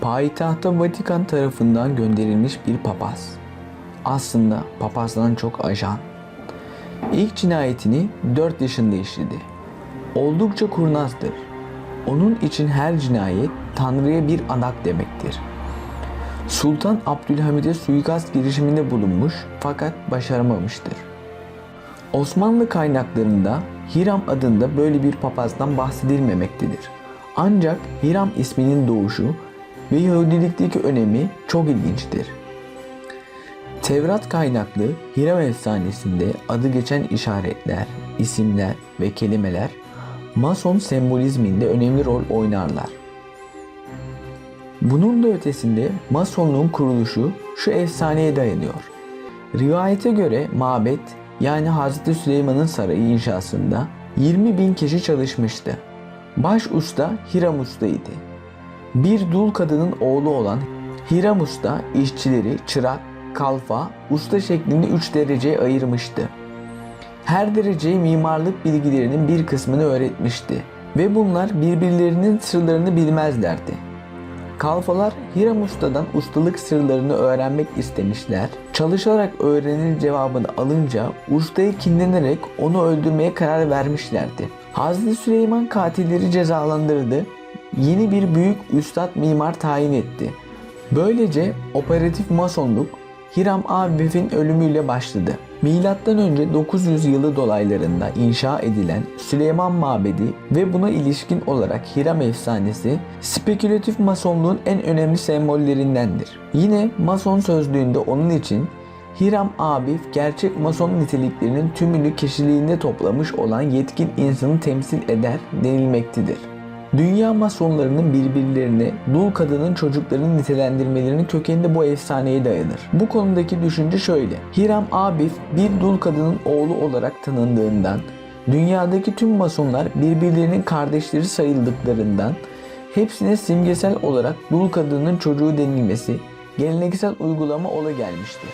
Payitahta Vatikan tarafından gönderilmiş bir papaz. Aslında papazdan çok ajan. İlk cinayetini 4 yaşında işledi. Oldukça kurnazdır. Onun için her cinayet Tanrı'ya bir adak demektir. Sultan Abdülhamid'e suikast girişiminde bulunmuş fakat başaramamıştır. Osmanlı kaynaklarında Hiram adında böyle bir papazdan bahsedilmemektedir. Ancak Hiram isminin doğuşu ve Yahudilikteki önemi çok ilginçtir. Tevrat kaynaklı Hiram efsanesinde adı geçen işaretler, isimler ve kelimeler Mason sembolizminde önemli rol oynarlar. Bunun da ötesinde Masonluğun kuruluşu şu efsaneye dayanıyor. Rivayete göre mabet yani Hazreti Süleyman'ın sarayı inşasında 20 bin kişi çalışmıştı. Baş usta Hiram Usta'ydı. Bir dul kadının oğlu olan Hiram Usta işçileri çırak, kalfa, usta şeklinde 3 dereceye ayırmıştı. Her dereceye mimarlık bilgilerinin bir kısmını öğretmişti ve bunlar birbirlerinin sırlarını bilmezlerdi. Kalfalar Hiram Usta'dan ustalık sırlarını öğrenmek istemişler. Çalışarak öğrenir cevabını alınca ustayı kinlenerek onu öldürmeye karar vermişlerdi. Hazreti Süleyman katilleri cezalandırdı. Yeni bir büyük üstad mimar tayin etti. Böylece operatif masonluk Hiram Abif'in ölümüyle başladı. Milattan önce 900 yılı dolaylarında inşa edilen Süleyman Mabedi ve buna ilişkin olarak Hiram efsanesi spekülatif masonluğun en önemli sembollerindendir. Yine mason sözlüğünde onun için Hiram Abif gerçek mason niteliklerinin tümünü kişiliğinde toplamış olan yetkin insanı temsil eder denilmektedir. Dünya masonlarının birbirlerine dul kadının çocuklarını nitelendirmelerinin kökeninde bu efsaneye dayanır. Bu konudaki düşünce şöyle. Hiram Abif bir dul kadının oğlu olarak tanındığından, dünyadaki tüm masonlar birbirlerinin kardeşleri sayıldıklarından hepsine simgesel olarak dul kadının çocuğu denilmesi geleneksel uygulama ola gelmiştir.